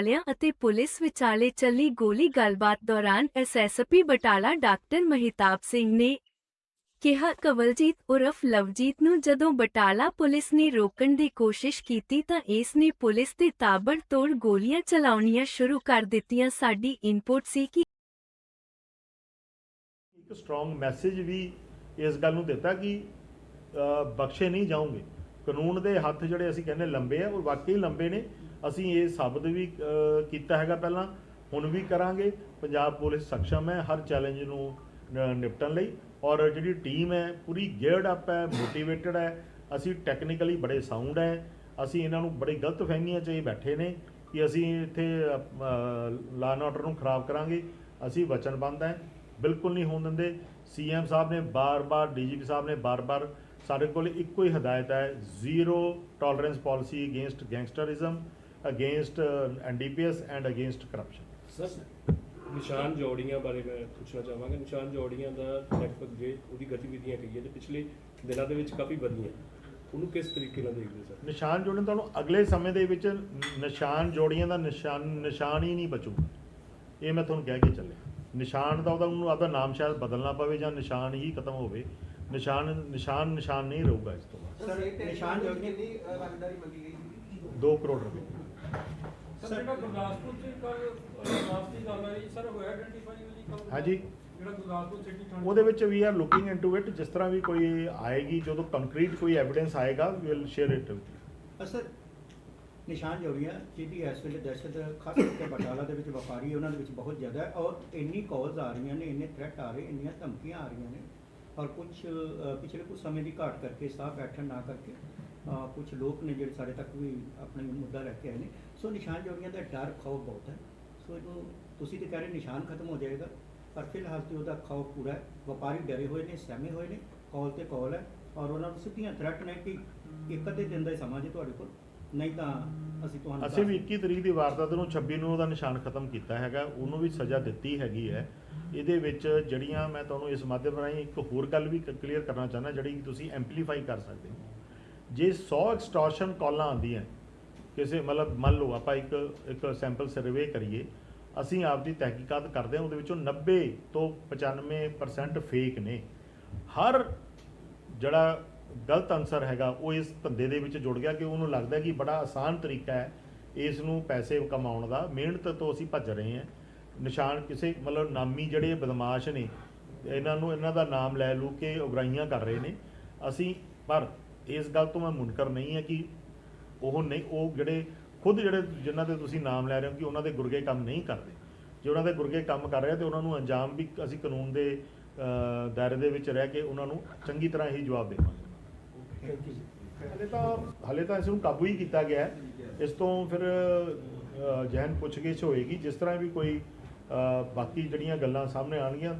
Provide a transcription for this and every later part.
ਵਾਲਿਆਂ ਅਤੇ ਪੁਲਿਸ ਵਿਚਾਲੇ ਚੱਲੀ ਗੋਲੀ ਗੱਲਬਾਤ ਦੌਰਾਨ ਐਸਐਸਪੀ ਬਟਾਲਾ ਡਾਕਟਰ ਮਹਿਤਾਬ ਸਿੰਘ ਨੇ ਕਿਹਾ, ਕਵਲਜੀਤ ਉਰਫ ਲਵਜੀਤ ਨੂੰ ਜਦੋਂ ਬਟਾਲਾ ਪੁਲਿਸ ਨੇ ਰੋਕਣ ਦੀ ਕੋਸ਼ਿਸ਼ ਕੀਤੀ ਤਾਂ ਇਸ ਨੇ ਪੁਲਿਸ ਦੇ ਤਾਬੜਤੋੜ ਗੋਲੀਆਂ ਚਲਾਉਣੀਆਂ ਸ਼ੁਰੂ ਕਰ ਦਿੱਤੀਆਂ। ਸਾਡੀ ਇਨਪੁਟ ਸੀ ਕਿ ਇੱਕ ਸਟਰੋਂਗ ਮੈਸੇਜ ਵੀ ਇਸ ਗੱਲ ਨੂੰ ਦਿੱਤਾ ਕਿ ਬਖਸ਼ੇ ਨਹੀਂ ਜਾਓਗੇ। ਕਾਨੂੰਨ ਦੇ ਹੱਥ ਜਿਹੜੇ ਅਸੀਂ ਕਹਿੰਦੇ ਲੰਬੇ ਆ, ਉਹ ਵਾਕਈ ਲੰਬੇ ਨੇ। ਅਸੀਂ ਇਹ ਸਾਬਤ ਵੀ ਕੀਤਾ ਹੈਗਾ ਪਹਿਲਾਂ। ਹੁਣ ਵੀ ਕਰਾਂਗੇ। ਪੰਜਾਬ ਪੁਲਿਸ ਸક્ષਮ ਹੈ ਹਰ ਚੈਲੰਜ ਨੂੰ ਨਿਪਟਣ ਲਈ। ਔਰ ਜਿਹੜੀ ਟੀਮ ਹੈ, ਪੂਰੀ ਗੇਅਰਡ ਅਪ ਹੈ ਮੋਟੀਵੇਟਡ ਹੈ। ਅਸੀਂ ਟੈਕਨੀਕਲੀ ਬੜੇ ਸਾਊਂਡ ਹੈ। ਅਸੀਂ ਇਹਨਾਂ ਨੂੰ ਬੜੇ ਗਲਤ ਫਹਿਮੀਆਂ 'ਚ ਇਹ ਬੈਠੇ ਨੇ ਕਿ ਅਸੀਂ ਇੱਥੇ ਲਾ ਐਂਡ ਆਰਡਰ ਨੂੰ ਖਰਾਬ ਕਰਾਂਗੇ। ਅਸੀਂ ਵਚਨਬੱਧ ਹੈ। ਬਿਲਕੁਲ ਨਹੀਂ ਹੋਣ ਦਿੰਦੇ। ਸੀਐਮ ਸਾਹਿਬ ਨੇ ਬਾਰ-ਬਾਰ ਡੀਜੀਪੀ ਸਾਹਿਬ ਨੇ ਬਾਰ-ਬਾਰ ਸਾਡੇ ਕੋਲ ਇੱਕੋ ਹੀ ਹਦਾਇਤ ਹੈ zero tolerance policy against gangsterism against NDPS and against corruption sir ਨਿਸ਼ਾਨ ਜੋੜੀਆਂ ਬਾਰੇ ਮੈਂ ਪੁੱਛਣਾ ਚਾਹਾਂਗਾ। ਨਿਸ਼ਾਨ ਜੋੜੀਆਂ ਦਾ ਲਗਭਗ ਜੇ ਉਹਦੀ ਗਤੀਵਿਧੀਆਂ ਕਹੀਏ ਤੇ ਪਿਛਲੇ ਦਿਨਾਂ ਦੇ ਵਿੱਚ ਕਾਫੀ ਵਧੀਆਂ। ਉਹਨੂੰ ਕਿਸ ਤਰੀਕੇ ਨਾਲ ਦੇਖਦੇ ਸਰ? ਨਿਸ਼ਾਨ ਜੋੜਨ ਤੁਹਾਨੂੰ ਅਗਲੇ ਸਮੇਂ ਦੇ ਵਿੱਚ ਨਿਸ਼ਾਨ ਜੋੜੀਆਂ ਦਾ ਨਿਸ਼ਾਨ ਨਿਸ਼ਾਨ ਹੀ ਨਹੀਂ ਬਚੂ ਇਹ ਮੈਂ ਤੁਹਾਨੂੰ ਕਹਿ ਕੇ ਚੱਲਿਆ। ਨਿਸ਼ਾਨ ਦਾ ਉਹਦਾ ਉਹਨੂੰ ਆਪਦਾ ਨਾਮ ਸ਼ਾਇਦ ਬਦਲਣਾ ਪਵੇ ਜਾਂ ਨਿਸ਼ਾਨ ਹੀ ਖਤਮ ਹੋਵੇ। ਨਿਸ਼ਾਨ ਨਿਸ਼ਾਨ ਨਿਸ਼ਾਨ ਨਹੀਂ ਰਹੂਗਾ ਇਸ ਤੋਂ ਬਾਅਦ। ਸਰ ਨਿਸ਼ਾਨ ਜੋੜੀਆਂ ਦੀ ਰੰਗਦਾਰੀ ਮੰਗੀ ਗਈ ਸੀ? 2 ਕਰੋੜ ਰੁਪਏ। ਸਰ ਜਿਹੜਾ ਗੁਰਦਾਸਪੁਰ ਚ ਕੱਲ ਦੀ ਗੱਲ ਆਈ ਸਰ ਹੋਇਆ ਆਇਡੈਂਟੀਫਾਈ ਜੀ ਕੱਲ ਹਾਂਜੀ। ਜਿਹੜਾ ਗੁਰਦਾਸਪੁਰ ਸਿਟੀ ਥਾਣੇ ਉਹਦੇ ਵਿੱਚ we are looking into it ਜਿਸ ਤਰ੍ਹਾਂ ਵੀ ਕੋਈ ਆਏਗੀ ਜਦੋਂ ਕੰਕਰੀਟ ਕੋਈ ਐਵੀਡੈਂਸ ਆਏਗਾ we will share it with ਅਸਰ ਨਿਸ਼ਾਨ ਜੋੜੀਆਂ ਜਿਹਦੀ ਇਸ ਵੇਲੇ ਦਹਿਸ਼ਤ ਖਾਸ ਕਰਕੇ ਬਟਾਲਾ ਦੇ ਵਿੱਚ ਵਪਾਰੀ ਉਹਨਾਂ ਦੇ ਵਿੱਚ ਬਹੁਤ ਜ਼ਿਆਦਾ ਹੈ ਔਰ ਇੰਨੀ ਕਾਲਸ ਆ ਰਹੀਆਂ ਨੇ ਇੰਨੇ ਥ੍ਰੈਟ ਆ ਰਹੇ ਇੰਨੀਆਂ ਧਮਕੀਆਂ ਆ ਰਹੀਆਂ ਨੇ। ਔਰ ਕੁਝ ਪਿਛਲੇ ਕੁਝ ਸਮੇਂ ਦੀ ਘਾਟ ਕਰਕੇ, ਸਾਹ ਬੈਠਣ ਨਾ ਕਰਕੇ ਕੁਝ ਲੋਕ ਨੇ ਜਿਹੜੇ ਸਾਡੇ ਤੱਕ ਵੀ ਆਪਣੇ ਮੁੱਦਾ ਲੈ ਕੇ ਆਏ ਨੇ। ਸੋ ਨਿਸ਼ਾਨ ਜੋੜੀਆਂ ਦਾ ਡਰ ਖੌਫ ਬਹੁਤ ਹੈ। ਸੋ ਇਹਨੂੰ ਤੁਸੀਂ ਤੇ ਕਹਿ ਰਹੇ ਨਿਸ਼ਾਨ ਖਤਮ ਹੋ ਜਾਏਗਾ, ਪਰ ਫਿਲਹਾਲ ਤੇ ਉਹਦਾ ਖੌਫ ਪੂਰਾ ਹੈ। ਵਪਾਰੀ ਡਰੇ ਹੋਏ ਨੇ, ਸਹਿਮੇ ਹੋਏ ਨੇ, ਕਾਲ ਤੇ ਕਾਲ ਹੈ। ਔਰ ਉਹਨਾਂ ਨੂੰ ਸਿੱਧੀਆਂ ਥ੍ਰੈਟ ਨੇ ਕਿ ਇੱਕ ਅੱਧੇ ਦਿਨ ਦਾ ਹੀ ਸਮਾਂ ਜੇ ਤੁਹਾਡੇ ਕੋਲ। ਨਹੀਂ ਤਾਂ ਅਸੀਂ ਤੁਹਾਨੂੰ ਅਸੀਂ ਵੀ 21 ਤਰੀਕ ਦੀ ਵਾਰਦਾਤ ਨੂੰ 26 ਨੂੰ ਉਹਦਾ ਨਿਸ਼ਾਨ ਖਤਮ ਕੀਤਾ ਹੈਗਾ। ਉਹਨੂੰ ਵੀ ਸਜ਼ਾ ਦਿੱਤੀ ਹੈਗੀ ਹੈ। ਇਹਦੇ ਵਿੱਚ ਜਿਹੜੀਆਂ ਮੈਂ ਤੁਹਾਨੂੰ ਇਸ ਮਾਧਿਅਮ ਰਾਹੀਂ ਇੱਕ ਹੋਰ ਗੱਲ ਵੀ ਕਲੀਅਰ ਕਰਨਾ ਚਾਹੁੰਦਾ ਜਿਹੜੀ ਤੁਸੀਂ ਐਂਪਲੀਫਾਈ ਕਰ ਸਕਦੇ ਹੋ। ਜੇ 100 ਐਕਸਟੋਰਸ਼ਨ ਕਾਲਾਂ ਆਉਂਦੀਆਂ ਕਿਸੇ ਮਤਲਬ ਮੰਨ ਲਓ ਆਪਾਂ ਇੱਕ ਇੱਕ ਸੈਂਪਲ ਸਰਵੇ ਕਰੀਏ ਅਸੀਂ ਆਪਦੀ ਤਹਿਕੀਕਾਤ ਕਰਦੇ ਹਾਂ ਉਹਦੇ ਵਿੱਚੋਂ 90 ਤੋਂ 95% ਫੇਕ ਨੇ। ਹਰ ਜਿਹੜਾ ਗਲਤ ਅਨਸਰ ਹੈਗਾ, ਉਹ ਇਸ ਧੰਦੇ ਦੇ ਵਿੱਚ ਜੁੜ ਗਿਆ ਕਿ ਉਹਨੂੰ ਲੱਗਦਾ ਕਿ ਬੜਾ ਆਸਾਨ ਤਰੀਕਾ ਹੈ ਇਸ ਨੂੰ ਪੈਸੇ ਕਮਾਉਣ ਦਾ। ਮਿਹਨਤ ਤੋਂ ਅਸੀਂ ਭੱਜ ਰਹੇ ਹਾਂ। ਨਿਸ਼ਾਨ ਕਿਸੇ ਮਤਲਬ ਨਾਮੀ ਜਿਹੜੇ ਬਦਮਾਸ਼ ਨੇ, ਇਹਨਾਂ ਨੂੰ ਇਹਨਾਂ ਦਾ ਨਾਮ ਲੈ ਲੂ ਕੇ ਉਗਰਾਈਆਂ ਕਰ ਰਹੇ ਨੇ। ਅਸੀਂ, ਪਰ ਇਸ ਗੱਲ ਤੋਂ ਮੈਂ ਮੁਨਕਰ ਨਹੀਂ ਹੈ ਕਿ ਉਹ ਨਹੀਂ, ਉਹ ਜਿਹੜੇ ਖੁਦ ਜਿਹੜੇ ਜਿਨ੍ਹਾਂ ਦੇ ਤੁਸੀਂ ਨਾਮ ਲੈ ਰਹੇ ਹੋ ਕਿ ਉਹਨਾਂ ਦੇ ਗੁਰਗੇ ਕੰਮ ਨਹੀਂ ਕਰਦੇ। ਜੇ ਉਹਨਾਂ ਦੇ ਗੁਰਗੇ ਕੰਮ ਕਰ ਰਹੇ ਆ ਤੇ ਉਹਨਾਂ ਨੂੰ ਅੰਜਾਮ ਵੀ ਅਸੀਂ ਕਾਨੂੰਨ ਦੇ ਦਾਇਰੇ ਦੇ ਵਿੱਚ ਰਹਿ ਕੇ ਉਹਨਾਂ ਨੂੰ ਚੰਗੀ ਤਰ੍ਹਾਂ ਹੀ ਜਵਾਬ ਦੇਵਾਂਗੇ। ਹਲੇ ਤਾਂ ਹਲੇ ਤਾਂ ਇਸ ਨੂੰ ਕਾਬੂ ਹੀ ਕੀਤਾ ਗਿਆ ਹੈ। ਇਸ ਤੋਂ ਫਿਰ ਅ, ਜਹਿਨ ਪੁੱਛਗਿੱਛ ਹੋਏਗੀ। ਜਿਸ ਤਰ੍ਹਾਂ ਵੀ ਕੋਈ ਬਾਕੀ ਜਿਹੜੀਆਂ ਗੱਲਾਂ ਸਾਹਮਣੇ ਆਣਗੀਆਂ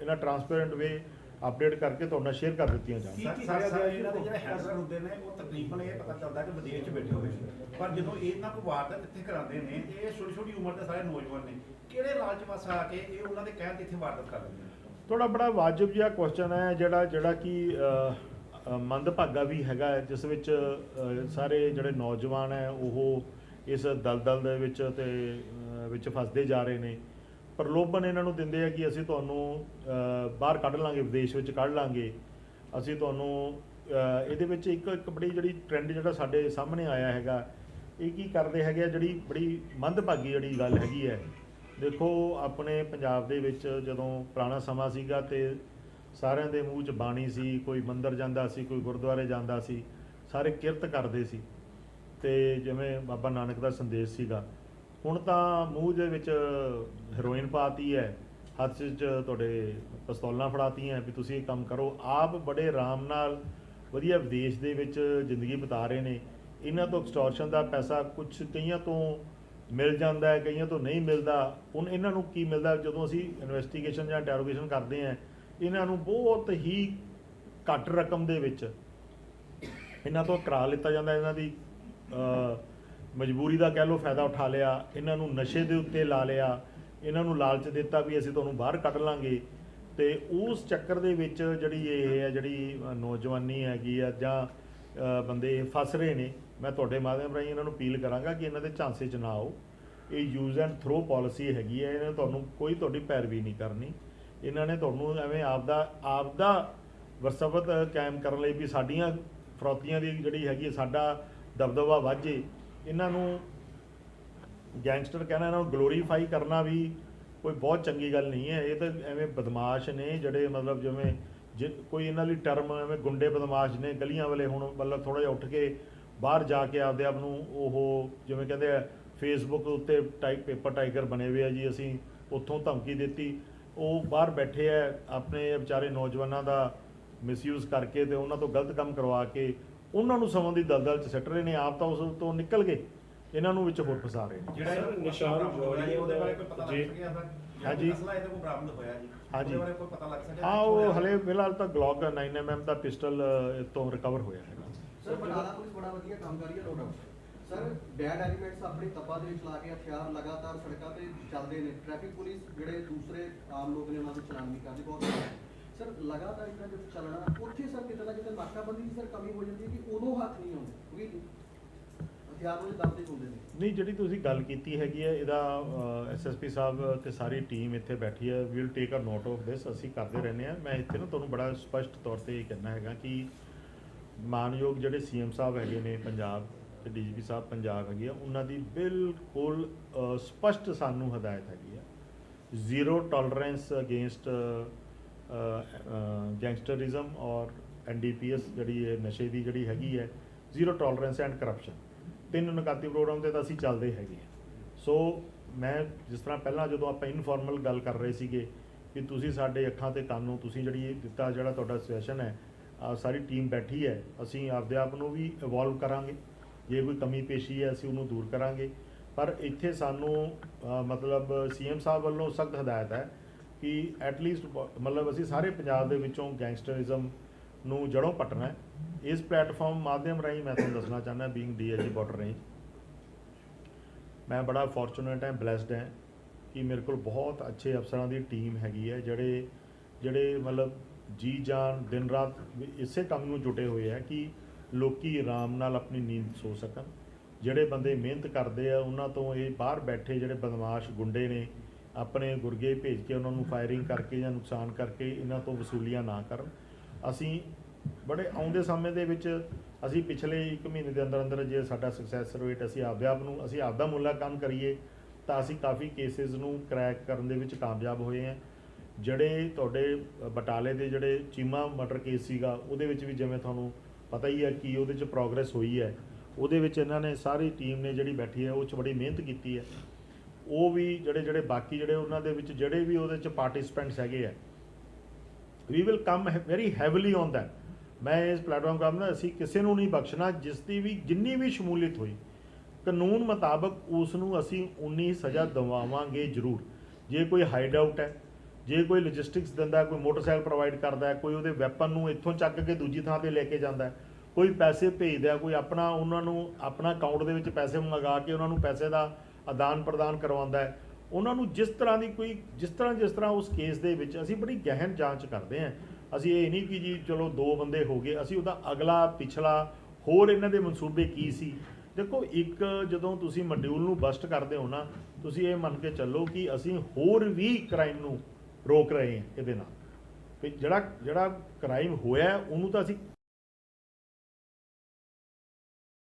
ਇਹਨਾਂ ਟਰਾਂਸਪੇਰੈਂਟ ਵੇ ਅਪਡੇਟ ਕਰਕੇ ਤੁਹਾਡੇ ਨਾਲ ਸ਼ੇਅਰ ਕਰ ਦਿੱਤੀਆਂ ਜਾਣ। ਸਰ ਸਰ ਇਹਨਾਂ ਦੇ ਜਿਹੜੇ ਹੈਡਰ ਹੁੰਦੇ ਨੇ ਉਹ ਤਕਰੀਬਨ ਇਹ ਪਤਾ ਚੱਲਦਾ ਕਿ ਵਿਦੇਸ਼ 'ਚ ਬੈਠੇ ਹੋਏ ਨੇ ਪਰ ਜਦੋਂ ਇਹਨਾਂ ਕੋਈ ਵਾਰਦਾਤ ਇੱਥੇ ਕਰਾਉਂਦੇ ਨੇ ਇਹ ਛੋਟੀ ਛੋਟੀ ਉਮਰ ਦੇ ਸਾਰੇ ਨੌਜਵਾਨ ਨੇ ਕਿਹੜੇ ਲਾਲਚ ਵਸ ਆ ਕੇ ਇਹ ਉਹਨਾਂ ਦੇ ਕਹਿਣ ਤੇ ਇੱਥੇ ਵਾਰਦਾਤ ਕਰ ਦਿੰਦੇ ਨੇ? ਥੋੜਾ ਬੜਾ ਵਾਜਬ ਜਿਹਾ ਕੁਐਸਚਨ ਹੈ ਜਿਹੜਾ ਜਿਹੜਾ ਕਿ ਮੰਦਭਾਗਾ ਵੀ ਹੈਗਾ ਹੈ, ਜਿਸ ਵਿੱਚ ਸਾਰੇ ਜਿਹੜੇ ਨੌਜਵਾਨ ਹੈ ਉਹ ਇਸ ਦਲਦਲ ਦੇ ਵਿੱਚ ਤੇ ਵਿੱਚ ਫਸਦੇ ਜਾ ਰਹੇ ਨੇ। ਪ੍ਰਲੋਭਨ ਇਹਨਾਂ ਨੂੰ ਦਿੰਦੇ ਆ ਕਿ ਅਸੀਂ ਤੁਹਾਨੂੰ ਬਾਹਰ ਕੱਢ ਲਾਂਗੇ ਵਿਦੇਸ਼ ਵਿੱਚ ਕੱਢ ਲਾਂਗੇ। ਅਸੀਂ ਤੁਹਾਨੂੰ ਇਹਦੇ ਵਿੱਚ ਇੱਕ ਇੱਕ ਬੜੀ ਜਿਹੜੀ ਟ੍ਰੈਂਡ ਜਿਹੜਾ ਸਾਡੇ ਸਾਹਮਣੇ ਆਇਆ ਹੈਗਾ ਇਹ ਕੀ ਕਰਦੇ ਹੈਗੇ ਆ ਜਿਹੜੀ ਬੜੀ ਮੰਦਭਾਗੀ ਜਿਹੜੀ ਗੱਲ ਹੈਗੀ ਹੈ। ਦੇਖੋ ਆਪਣੇ ਪੰਜਾਬ ਦੇ ਵਿੱਚ ਜਦੋਂ ਪੁਰਾਣਾ ਸਮਾਂ ਸੀਗਾ ਤੇ ਸਾਰਿਆਂ ਦੇ ਮੂੰਹ 'ਚ ਬਾਣੀ ਸੀ, ਕੋਈ ਮੰਦਰ ਜਾਂਦਾ ਸੀ, ਕੋਈ ਗੁਰਦੁਆਰੇ ਜਾਂਦਾ ਸੀ, ਸਾਰੇ ਕਿਰਤ ਕਰਦੇ ਸੀ। ਤੇ ਜਿਵੇਂ ਬਾਬਾ ਨਾਨਕ ਦਾ ਸੰਦੇਸ਼ ਸੀਗਾ, ਹੁਣ ਤਾਂ ਮੂੰਹ ਦੇ ਵਿੱਚ ਹੈਰੋਇਨ ਪਾਤੀ ਹੈ, ਹੱਥ 'ਚ ਤੁਹਾਡੇ ਪਿਸਤੌਲਾਂ ਫੜਾਤੀਆਂ ਵੀ ਤੁਸੀਂ ਇਹ ਕੰਮ ਕਰੋ। ਆਪ ਬੜੇ ਆਰਾਮ ਨਾਲ ਵਧੀਆ ਵਿਦੇਸ਼ ਦੇ ਵਿੱਚ ਜ਼ਿੰਦਗੀ ਬਿਤਾ ਰਹੇ ਨੇ। ਇਹਨਾਂ ਤੋਂ ਐਕਸਟੋਰਸ਼ਨ ਦਾ ਪੈਸਾ ਕੁਝ ਕਈਆਂ ਤੋਂ ਮਿਲ ਜਾਂਦਾ ਹੈ, ਕਈਆਂ ਤੋਂ ਨਹੀਂ ਮਿਲਦਾ। ਹੁਣ ਇਹਨਾਂ ਨੂੰ ਕੀ ਮਿਲਦਾ? ਜਦੋਂ ਅਸੀਂ ਇਨਵੈਸਟੀਗੇਸ਼ਨ ਜਾਂ ਇੰਟਰੋਗੇਸ਼ਨ ਕਰਦੇ ਹਾਂ ਇਹਨਾਂ ਨੂੰ ਬਹੁਤ ਹੀ ਘੱਟ ਰਕਮ ਦੇ ਵਿੱਚ ਇਹਨਾਂ ਤੋਂ ਕਰਾ ਲਿੱਤਾ ਜਾਂਦਾ, ਇਹਨਾਂ ਦੀ ਮਜਬੂਰੀ ਦਾ ਕਹਿ ਲਓ ਫਾਇਦਾ ਉਠਾ ਲਿਆ, ਇਹਨਾਂ ਨੂੰ ਨਸ਼ੇ ਦੇ ਉੱਤੇ ਲਾ ਲਿਆ, ਇਹਨਾਂ ਨੂੰ ਲਾਲਚ ਦਿੱਤਾ ਵੀ ਅਸੀਂ ਤੁਹਾਨੂੰ ਬਾਹਰ ਕੱਢ ਲਾਂਗੇ। ਤੇ ਉਸ ਚੱਕਰ ਦੇ ਵਿੱਚ ਜਿਹੜੀ ਇਹ ਹੈ, ਜਿਹੜੀ ਨੌਜਵਾਨੀ ਹੈਗੀ ਆ ਜਾਂ ਬੰਦੇ ਫਸ ਰਹੇ ਨੇ, ਮੈਂ ਤੁਹਾਡੇ ਮਾਧਿਅਮ ਰਾਹੀਂ ਇਹਨਾਂ ਨੂੰ ਅਪੀਲ ਕਰਾਂਗਾ ਕਿ ਇਹਨਾਂ ਦੇ ਝਾਂਸੇ 'ਚ ਨਾ ਆਓ। ਇਹ ਯੂਜ਼ ਐਂਡ ਥਰੋ ਪਾਲਿਸੀ ਹੈਗੀ ਹੈ, ਇਹਨਾਂ ਤੁਹਾਨੂੰ ਕੋਈ ਤੁਹਾਡੀ ਪੈਰਵੀ ਨਹੀਂ ਕਰਨੀ। ਇਹਨਾਂ ਨੇ ਤੁਹਾਨੂੰ ਐਵੇਂ ਆਪਦਾ ਆਪਦਾ ਵਰਸਬਤ ਕਾਇਮ ਕਰਨ ਲਈ ਵੀ ਸਾਡੀਆਂ ਫਰੋਤੀਆਂ ਦੀ ਜਿਹੜੀ ਹੈਗੀ ਸਾਡਾ ਦਬਦਬਾ ਵਾਜੇ ਇਹਨਾਂ ਨੂੰ ਗੈਂਗਸਟਰ ਕਹਿਣਾ ਇਹਨਾਂ ਨੂੰ ਗਲੋਰੀਫਾਈ ਕਰਨਾ ਵੀ ਕੋਈ ਬਹੁਤ ਚੰਗੀ ਗੱਲ ਨਹੀਂ ਹੈ। ਇਹ ਤਾਂ ਐਵੇਂ ਬਦਮਾਸ਼ ਨੇ ਜਿਹੜੇ ਮਤਲਬ ਜਿਵੇਂ ਜੇ ਕੋਈ ਇਹਨਾਂ ਲਈ ਟਰਮ ਐਵੇਂ ਗੁੰਡੇ ਬਦਮਾਸ਼ ਨੇ, ਗਲੀਆਂ ਵਾਲੇ ਹੁਣ ਮਤਲਬ ਥੋੜਾ ਜਿਹਾ ਉੱਠ ਕੇ ਬਾਹਰ ਜਾ ਕੇ ਆਪਦੇ ਆਪ ਨੂੰ ਉਹ ਜਿਵੇਂ ਕਹਿੰਦੇ ਆ ਫੇਸਬੁੱਕ ਉੱਤੇ ਟਾਈਪ ਪੇਪਰ ਟਾਈਗਰ ਬਣੇ ਹੋਏ ਆ ਜੀ ਅਸੀਂ, ਉੱਥੋਂ ਧਮਕੀ ਦਿੱਤੀ। ਉਹ ਬਾਹਰ ਬੈਠੇ ਆ ਆਪਣੇ ਵਿਚਾਰੇ ਨੌਜਵਾਨਾਂ ਦਾ ਮਿਸਯੂਜ਼ ਕਰਕੇ ਤੇ ਉਹਨਾਂ ਤੋਂ ਗਲਤ ਕੰਮ ਕਰਵਾ ਕੇ ਉਹਨਾਂ ਨੂੰ ਸਮਾਂ ਦੀ ਦਲਦਲ ਚ ਸਿੱਟ ਰਹੇ ਨੇ ਆਪ ਤਾਂ ਉਸ ਤੋਂ ਨਿਕਲ ਗਏ। ਇਹਨਾਂ ਨੂੰ ਵਿੱਚ ਹੋਰ ਫਸਾ ਰਹੇ ਨੇ। ਜਿਹੜਾ ਇਹ ਨਿਸ਼ਾਨ ਬਰਾਮਦ ਹੋਇਆ ਜੀ, ਉਹਦੇ ਬਾਰੇ ਕੋਈ ਪਤਾ। ਲੱਗ ਸਕਿਆ ਸਰ? ਹਾਂਜੀ। ਅਸਲਾ ਇਹਦੇ ਕੋਲ ਬਰਾਮਦ ਹੋਇਆ ਜੀ? ਹਾਂਜੀ। ਉਹਦੇ ਬਾਰੇ ਕੋਈ ਪਤਾ ਲੱਗ ਸਕਿਆ? ਹਾਂ ਉਹ ਹਲੇ ਫਿਲਹਾਲ ਤਾਂ ਗਲੌਕ 9mm ਦਾ ਪਿਸਟਲ ਤੋਂ ਰਿਕਵਰ ਹੋਇਆ ਹੈਗਾ। ਸਰ ਬਟਾਲਾ ਪੁਲਿਸ ਬੜਾ ਵਧੀਆ ਕੰਮ ਕਰ ਰਹੀ ਹੈ no doubt sir bad elements ਆਪਣੀ ਤਪਾ ਦੇ ਵਿੱਚ ਲਾ ਕੇ ਹਥਿਆਰ ਲਗਾਤਾਰ ਸੜਕਾਂ ਤੇ ਚੱਲਦੇ ਨੇ। ਟ੍ਰੈਫਿਕ ਪੁਲਿਸ ਜਿਹੜੇ ਦੂਸਰੇ ਆਮ ਲੋਕ ਨੇ ਉਹਨਾਂ ਨੂੰ ਚਲਾਨ ਨਹੀਂ ਕਰਦੀ, ਬਹੁਤ ਸਰ, ਲਗਾਤਾਰ ਇਦਾਂ ਜਦੋਂ ਚੱਲਣਾ, ਉੱਥੇ ਸਰ ਕਿਤੇ ਨਾ ਕਿਤੇ ਨਾਕਾਬੰਦੀ ਦੀ ਸਰ ਕਮੀ ਹੋ ਜਾਂਦੀ ਹੈ ਕਿ ਉਦੋਂ ਹੱਥ ਨਹੀਂ ਆਉਂਦੇ, ਕਿਉਂਕਿ ਹਥਿਆਰ ਉਹ ਦਬਦੇ ਹੁੰਦੇ ਨੇ। ਨਹੀਂ, ਜਿਹੜੀ ਤੁਸੀਂ ਗੱਲ ਕੀਤੀ ਹੈਗੀ ਹੈ, ਇਹਦਾ ਐਸਐਸਪੀ ਸਾਹਿਬ ਤੇ ਸਾਰੀ ਟੀਮ ਇੱਥੇ ਬੈਠੀ ਹੈ। We'll take a note of this ਅਸੀਂ ਕਰਦੇ ਰਹਿੰਦੇ ਆ ਮੈਂ ਇੱਥੇ ਨਾ ਤੁਹਾਨੂੰ ਬੜਾ ਸਪਸ਼ਟ ਤੌਰ ਤੇ ਇਹ ਕਹਿਣਾ ਹੈਗਾ ਕਿ ਮਾਨਯੋਗ ਜਿਹੜੇ ਸੀਐਮ ਸਾਹਿਬ ਹੈਗੇ ਨੇ ਪੰਜਾਬ ਤੇ ਡੀਜੀਪੀ ਸਾਹਿਬ ਪੰਜਾਬ ਹੈਗੇ ਆ ਉਹਨਾਂ ਦੀ ਬਿਲਕੁਲ ਅ, ਸਪਸ਼ਟ ਸਾਨੂੰ ਹਦਾਇਤ ਹੈਗੀ ਆ। ਜ਼ੀਰੋ ਟੋਲਰੈਂਸ ਅਗੇਂਸਟ ਗੈਂਗਸਟਰਿਜ਼ਮ ਔਰ ਐਨਡੀਪੀਐਸ ਜਿਹੜੀ ਹੈ ਨਸ਼ੇ ਦੀ ਜਿਹੜੀ ਹੈਗੀ ਹੈ ਜ਼ੀਰੋ ਟੋਲਰੈਂਸ ਐਂਡ ਕਰਪਸ਼ਨ ਤਿੰਨ ਨਕਾਤੀ ਪ੍ਰੋਗਰਾਮ ਤੇ ਤਾਂ ਅਸੀਂ ਚੱਲਦੇ ਹੈਗੇ ਹਾਂ ਸੋ ਮੈਂ ਜਿਸ ਤਰ੍ਹਾਂ ਪਹਿਲਾਂ ਜਦੋਂ ਆਪਾਂ ਇਨਫਾਰਮਲ ਗੱਲ ਕਰ ਰਹੇ ਸੀਗੇ ਕਿ ਤੁਸੀਂ ਸਾਡੇ ਅੱਖਾਂ ਤੇ ਕੰਨ ਨੂੰ ਤੁਸੀਂ ਜਿਹੜੀ ਇਹ ਦਿੱਤਾ ਜਿਹੜਾ ਤੁਹਾਡਾ ਸੈਸ਼ਨ ਹੈ ਸਾਰੀ ਟੀਮ ਬੈਠੀ ਹੈ ਅਸੀਂ ਆਪਦੇ ਆਪ ਨੂੰ ਵੀ ਇਵੋਲਵ ਕਰਾਂਗੇ। ਜੇ ਕੋਈ ਕਮੀ ਪੇਸ਼ੀ ਹੈ ਅਸੀਂ ਉਹਨੂੰ ਦੂਰ ਕਰਾਂਗੇ। ਪਰ ਇੱਥੇ ਸਾਨੂੰ ਅਹ, ਮਤਲਬ ਸੀਐਮ ਸਾਹਿਬ ਵੱਲੋਂ ਸਖਤ ਹਦਾਇਤ ਹੈ ਕਿ ਐਟ ਲੀਸਟ ਮਤਲਬ ਅਸੀਂ ਸਾਰੇ ਪੰਜਾਬ ਦੇ ਵਿੱਚੋਂ ਗੈਂਗਸਟਰਿਜ਼ਮ ਨੂੰ ਜੜੋਂ ਪੱਟਣਾ ਹੈ। ਇਸ ਪਲੇਟਫਾਰਮ ਮਾਧਿਅਮ ਰਾਹੀਂ ਮੈਂ ਤੁਹਾਨੂੰ ਦੱਸਣਾ ਚਾਹੁੰਦਾ ਬੀਇੰਗ ਡੀਆਈਜੀ ਬਾਰਡਰ ਰੇਂਜ ਮੈਂ ਬੜਾ ਫੋਰਚੂਨੇਟ ਹਾਂ ਬlesed ਹਾਂ ਕਿ ਮੇਰੇ ਕੋਲ ਬਹੁਤ ਅੱਛੇ ਅਫਸਰਾਂ ਦੀ ਟੀਮ ਹੈਗੀ ਹੈ ਜਿਹੜੇ ਜਿਹੜੇ ਮਤਲਬ ਜੀ ਜਾਨ ਦਿਨ ਰਾਤ ਇਸੇ ਕੰਮ ਨੂੰ ਜੁਟੇ ਹੋਏ ਹੈ ਕਿ ਲੋਕੀ ਆਰਾਮ ਨਾਲ ਆਪਣੀ ਨੀਂਦ ਸੋ ਸਕਣ। ਜਿਹੜੇ ਬੰਦੇ ਮਿਹਨਤ ਕਰਦੇ ਆ, ਉਹਨਾਂ ਤੋਂ ਇਹ ਬਾਹਰ ਬੈਠੇ ਜਿਹੜੇ ਬਦਮਾਸ਼ ਗੁੰਡੇ ਨੇ, ਆਪਣੇ ਗੁਰਗੇ ਭੇਜ ਕੇ ਉਹਨਾਂ ਨੂੰ ਫਾਇਰਿੰਗ ਕਰਕੇ ਜਾਂ ਨੁਕਸਾਨ ਕਰਕੇ ਇਹਨਾਂ ਤੋਂ ਵਸੂਲੀਆਂ ਨਾ ਕਰਨ। ਅਸੀਂ ਬੜੇ ਆਉਂਦੇ ਸਮੇਂ ਦੇ ਵਿੱਚ ਅਸੀਂ ਪਿਛਲੇ 1 ਮਹੀਨੇ ਦੇ ਅੰਦਰ ਅੰਦਰ ਜੇ ਸਾਡਾ ਸਕਸੈਸ ਰੇਟ ਅਸੀਂ ਆਪਦੇ ਆਪ ਨੂੰ, ਅਸੀਂ ਆਪਦਾ ਕੰਮ ਕਰੀਏ, ਤਾਂ ਅਸੀਂ ਕਾਫੀ ਕੇਸਿਸ ਨੂੰ ਕ੍ਰੈਕ ਕਰਨ ਦੇ ਵਿੱਚ ਕਾਮਯਾਬ ਹੋਏ ਹਾਂ। ਜਿਹੜੇ ਤੁਹਾਡੇ ਬਟਾਲੇ ਦੇ ਜਿਹੜੇ ਚੀਮਾ ਮਰਡਰ ਕੇਸ ਸੀਗਾ, ਉਹਦੇ ਵਿੱਚ ਵੀ ਜਿਵੇਂ ਤੁਹਾਨੂੰ ਪਤਾ ਹੀ ਹੈ ਕਿ ਉਹਦੇ 'ਚ ਪ੍ਰੋਗਰੈਸ ਹੋਈ ਹੈ। ਉਹਦੇ ਵਿੱਚ ਇਹਨਾਂ ਨੇ ਸਾਰੀ ਟੀਮ ਨੇ ਜਿਹੜੀ ਬੈਠੀ ਹੈ, ਉਹ 'ਚ ਬੜੀ ਮਿਹਨਤ ਕੀਤੀ ਹੈ। ਉਹ ਵੀ ਜਿਹੜੇ ਜਿਹੜੇ ਬਾਕੀ ਜਿਹੜੇ ਉਹਨਾਂ ਦੇ ਵਿੱਚ ਜਿਹੜੇ ਵੀ ਉਹਦੇ 'ਚ ਪਾਰਟਿਸਿਪੈਂਟਸ ਹੈਗੇ ਆ we will come very heavily on that. ਮੈਂ ਇਸ ਪਲੇਟਫਾਰਮ ਕਰਨਾ ਅਸੀਂ ਕਿਸੇ ਨੂੰ ਨਹੀਂ ਬਖਸ਼ਣਾ, ਜਿਸ ਦੀ ਵੀ ਜਿੰਨੀ ਵੀ ਸ਼ਮੂਲੀਅਤ ਹੋਈ, ਕਾਨੂੰਨ ਮੁਤਾਬਕ ਉਸ ਨੂੰ ਅਸੀਂ ਉਨੀ ਸਜ਼ਾ ਦਿਵਾਵਾਂਗੇ ਜ਼ਰੂਰ। ਜੇ ਕੋਈ ਹਾਈਡ ਆਊਟ ਹੈ ਜੇ ਕੋਈ ਲੌਜਿਸਟਿਕਸ ਦਿੰਦਾ, ਕੋਈ ਮੋਟਰਸਾਈਕਲ ਪ੍ਰੋਵਾਈਡ ਕਰਦਾ, ਕੋਈ ਉਹਦੇ ਵੈਪਨ ਨੂੰ ਇੱਥੋਂ ਚੱਕ ਕੇ ਦੂਜੀ ਥਾਂ ਤੇ ਲੈ ਕੇ ਜਾਂਦਾ, ਕੋਈ ਪੈਸੇ ਭੇਜਦਾ, ਕੋਈ ਆਪਣਾ ਉਹਨਾਂ ਨੂੰ, ਆਪਣਾ ਅਕਾਊਂਟ ਦੇ ਵਿੱਚ ਪੈਸੇ ਮੰਗਾ ਕੇ ਉਹਨਾਂ ਨੂੰ ਪੈਸੇ ਦਾ ਆਦਾਨ ਪ੍ਰਦਾਨ ਕਰਵਾਉਂਦਾ ਹੈ। ਉਹਨਾਂ ਨੂੰ ਜਿਸ ਤਰ੍ਹਾਂ ਦੀ ਕੋਈ, ਜਿਸ ਤਰ੍ਹਾਂ ਜਿਸ ਤਰ੍ਹਾਂ ਉਸ ਕੇਸ ਦੇ ਵਿੱਚ ਅਸੀਂ ਬੜੀ ਗਹਿਨ ਜਾਂਚ ਕਰਦੇ ਹਾਂ। ਅਸੀਂ ਇਹ ਨਹੀਂ ਕਿ ਜੀ ਚਲੋ ਦੋ ਬੰਦੇ ਹੋ ਗਏ, ਅਸੀਂ ਉਹਦਾ ਅਗਲਾ, ਪਿਛਲਾ, ਹੋਰ ਇਹਨਾਂ ਦੇ ਮਨਸੂਬੇ ਕੀ ਸੀ? ਦੇਖੋ, ਇੱਕ ਜਦੋਂ ਤੁਸੀਂ ਮੋਡਿਊਲ ਨੂੰ ਬਸਟ ਕਰਦੇ ਹੋ ਨਾ, ਤੁਸੀਂ ਇਹ ਮੰਨ ਕੇ ਚੱਲੋ ਕਿ ਅਸੀਂ ਹੋਰ ਵੀ ਕ੍ਰਾਈਮ ਨੂੰ ਰੋਕ ਰਹੇ ਹਾਂ ਇਹਦੇ ਨਾਲ। ਵੀ ਜਿਹੜਾ ਜਿਹੜਾ ਕ੍ਰਾਈਮ ਹੋਇਆ ਉਹਨੂੰ ਤਾਂ ਅਸੀਂ